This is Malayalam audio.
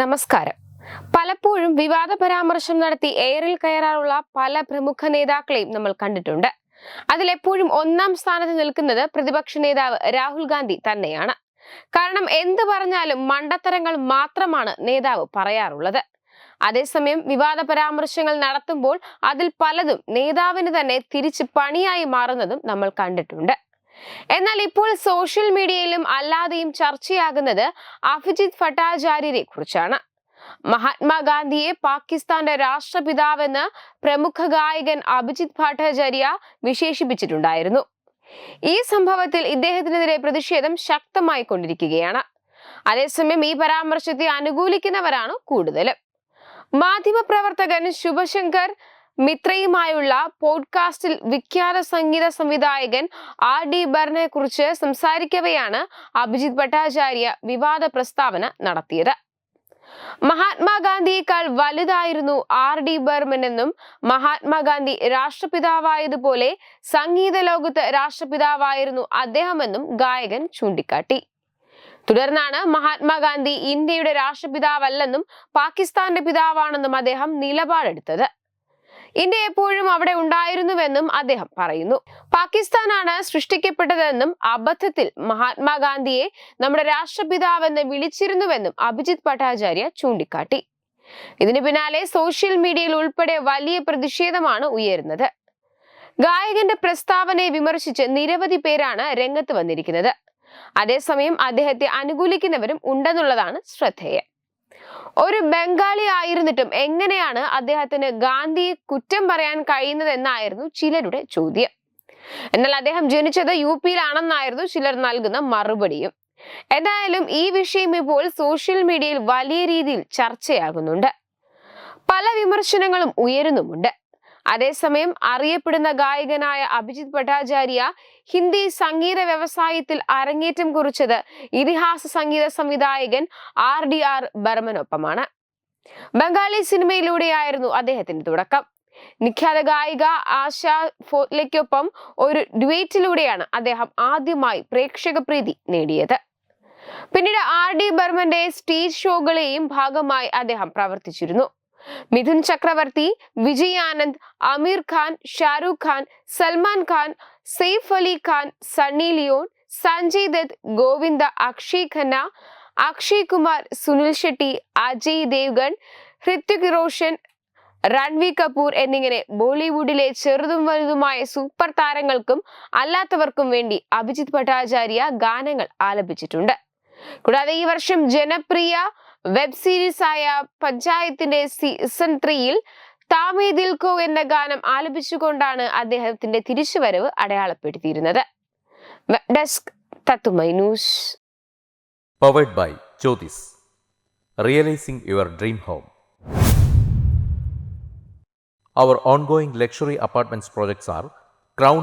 നമസ്കാരം. പലപ്പോഴും വിവാദ പരാമർശം നടത്തി എയറിൽ കയറാറുള്ള പല പ്രമുഖ നേതാക്കളെയും നമ്മൾ കണ്ടിട്ടുണ്ട്. അതിലെപ്പോഴും ഒന്നാം സ്ഥാനത്ത് നിൽക്കുന്നത് പ്രതിപക്ഷ നേതാവ് രാഹുൽ ഗാന്ധി തന്നെയാണ്. കാരണം എന്ത് പറഞ്ഞാലും മണ്ടത്തരങ്ങൾ മാത്രമാണ് നേതാവ് പറയാറുള്ളത്. അതേസമയം വിവാദ പരാമർശങ്ങൾ നടത്തുമ്പോൾ അതിൽ പലതും നേതാവിന് തന്നെ തിരിച്ച് പണിയായി മാറുന്നതും നമ്മൾ കണ്ടിട്ടുണ്ട്. എന്നാൽ ഇപ്പോൾ സോഷ്യൽ മീഡിയയിലും അല്ലാതെയും ചർച്ചയാകുന്നത് അഭിജിത് ഭട്ടാചാര്യരെ കുറിച്ചാണ് മഹാത്മാഗാന്ധിയെ പാകിസ്ഥാന്റെ രാഷ്ട്രപിതാവെന്ന് പ്രമുഖ ഗായകൻ അഭിജിത് ഭട്ടാചാര്യ വിശേഷിപ്പിച്ചിട്ടുണ്ടായിരുന്നു. ഈ സംഭവത്തിൽ ഇദ്ദേഹത്തിനെതിരെ പ്രതിഷേധം ശക്തമായി കൊണ്ടിരിക്കുകയാണ്. അതേസമയം ഈ പരാമർശത്തെ അനുകൂലിക്കുന്നവരാണ് കൂടുതലും. മാധ്യമപ്രവർത്തകൻ ശുഭശങ്കർ മിത്രയുമായുള്ള പോഡ്കാസ്റ്റിൽ വിഖ്യാത സംഗീത സംവിധായകൻ ആർ ഡി ബർനെ കുറിച്ച് സംസാരിക്കവെയാണ് അഭിജിത് ഭട്ടാചാര്യ വിവാദ പ്രസ്താവന നടത്തിയത്. മഹാത്മാഗാന്ധിയേക്കാൾ വലുതായിരുന്നു ആർ ഡി ബർമൻ എന്നും മഹാത്മാഗാന്ധി രാഷ്ട്രപിതാവായതുപോലെ സംഗീത ലോകത്ത് രാഷ്ട്രപിതാവായിരുന്നു അദ്ദേഹമെന്നും ഗായകൻ ചൂണ്ടിക്കാട്ടി. തുടർന്നാണ് മഹാത്മാഗാന്ധി ഇന്ത്യയുടെ രാഷ്ട്രപിതാവല്ലെന്നും പാകിസ്ഥാന്റെ പിതാവാണെന്നും അദ്ദേഹം നിലപാടെടുത്തത്. ഇന്ത്യ എപ്പോഴും അവിടെ ഉണ്ടായിരുന്നുവെന്നും അദ്ദേഹം പറയുന്നു. പാകിസ്ഥാനാണ് സൃഷ്ടിക്കപ്പെട്ടതെന്നും അബദ്ധത്തിൽ മഹാത്മാഗാന്ധിയെ നമ്മുടെ രാഷ്ട്രപിതാവെന്ന് വിളിച്ചിരുന്നുവെന്നും അഭിജിത് ഭട്ടാചാര്യ ചൂണ്ടിക്കാട്ടി. ഇതിന് പിന്നാലെ സോഷ്യൽ മീഡിയയിൽ ഉൾപ്പെടെ വലിയ പ്രതിഷേധമാണ് ഉയരുന്നത്. ഗായകന്റെ പ്രസ്താവനയെ വിമർശിച്ച് നിരവധി പേരാണ് രംഗത്ത് വന്നിരിക്കുന്നത്. അതേസമയം അദ്ദേഹത്തെ അനുകൂലിക്കുന്നവരും ഉണ്ടെന്നുള്ളതാണ് ശ്രദ്ധേയം. ഒരു ബംഗാളി ആയിരുന്നിട്ടും എങ്ങനെയാണ് അദ്ദേഹത്തിന് ഗാന്ധിയെ കുറ്റം പറയാൻ കഴിയുന്നതെന്നായിരുന്നു ചിലരുടെ ചോദ്യം. എന്നാൽ അദ്ദേഹം ജനിച്ചത് യു പിയിലാണെന്നായിരുന്നു ചിലർ നൽകുന്ന മറുപടിയും. എന്തായാലും ഈ വിഷയം ഇപ്പോൾ സോഷ്യൽ മീഡിയയിൽ വലിയ രീതിയിൽ ചർച്ചയാകുന്നുണ്ട്. പല വിമർശനങ്ങളും ഉയരുന്നുമുണ്ട്. അതേസമയം അറിയപ്പെടുന്ന ഗായകനായ അഭിജിത് ഭട്ടാചാര്യ ഹിന്ദി സംഗീത വ്യവസായത്തിൽ അരങ്ങേറ്റം കുറിച്ചത് ഇതിഹാസ സംഗീത സംവിധായകൻ ആർ ഡി ആർ ബർമനൊപ്പമാണ്. ബംഗാളി സിനിമയിലൂടെയായിരുന്നു അദ്ദേഹത്തിന്റെ തുടക്കം. നിഖ്യാത ഗായിക ആശ ഫോലയ്ക്കൊപ്പം ഒരു ഡ്യുവേറ്റിലൂടെയാണ് അദ്ദേഹം ആദ്യമായി പ്രേക്ഷക പ്രീതി നേടിയത്. പിന്നീട് ആർ ഡി ബർമന്റെ സ്റ്റേജ് ഷോകളെയും ഭാഗമായി അദ്ദേഹം പ്രവർത്തിച്ചിരുന്നു. മിഥുൻ ചക്രവർത്തി വിജയ് ആനന്ദ് അമീർ ഖാൻ ഷാരൂഖ് ഖാൻ സൽമാൻ ഖാൻ സെയ്ഫ് അലി ഖാൻ സണ്ണി ലിയോൺ സഞ്ജയ് ദത്ത് ഗോവിന്ദ അക്ഷയ് ഖന്ന അക്ഷയ് കുമാർ സുനിൽ ഷെട്ടി അജയ് ദേവ്ഗൺ ഹൃത്വിക് റോഷൻ രൺവീർ കപൂർ എന്നിങ്ങനെ ബോളിവുഡിലെ ചെറുതും വലുതുമായ സൂപ്പർ താരങ്ങൾക്കും അല്ലാത്തവർക്കും വേണ്ടി അഭിജിത് ഭട്ടാചാര്യ ഗാനങ്ങൾ ആലപിച്ചിട്ടുണ്ട്. കൂടാതെ ഈ വർഷം ജനപ്രിയ വെബ് സീരീസ് ആയ പഞ്ചായത്തിന്റെ സീസൺ ത്രീയിൽ താമേ ദിൽക്കോ എന്ന ഗാനം ആലപിച്ചുകൊണ്ടാണ് അദ്ദേഹത്തിന്റെ തിരിച്ചുവരവ് അടയാളപ്പെടുത്തിയിരുന്നത്. ഡെസ്ക് തത്തുമൈ news. Powered by Jyothis realising your dream home Our ongoing luxury apartments projects are Crown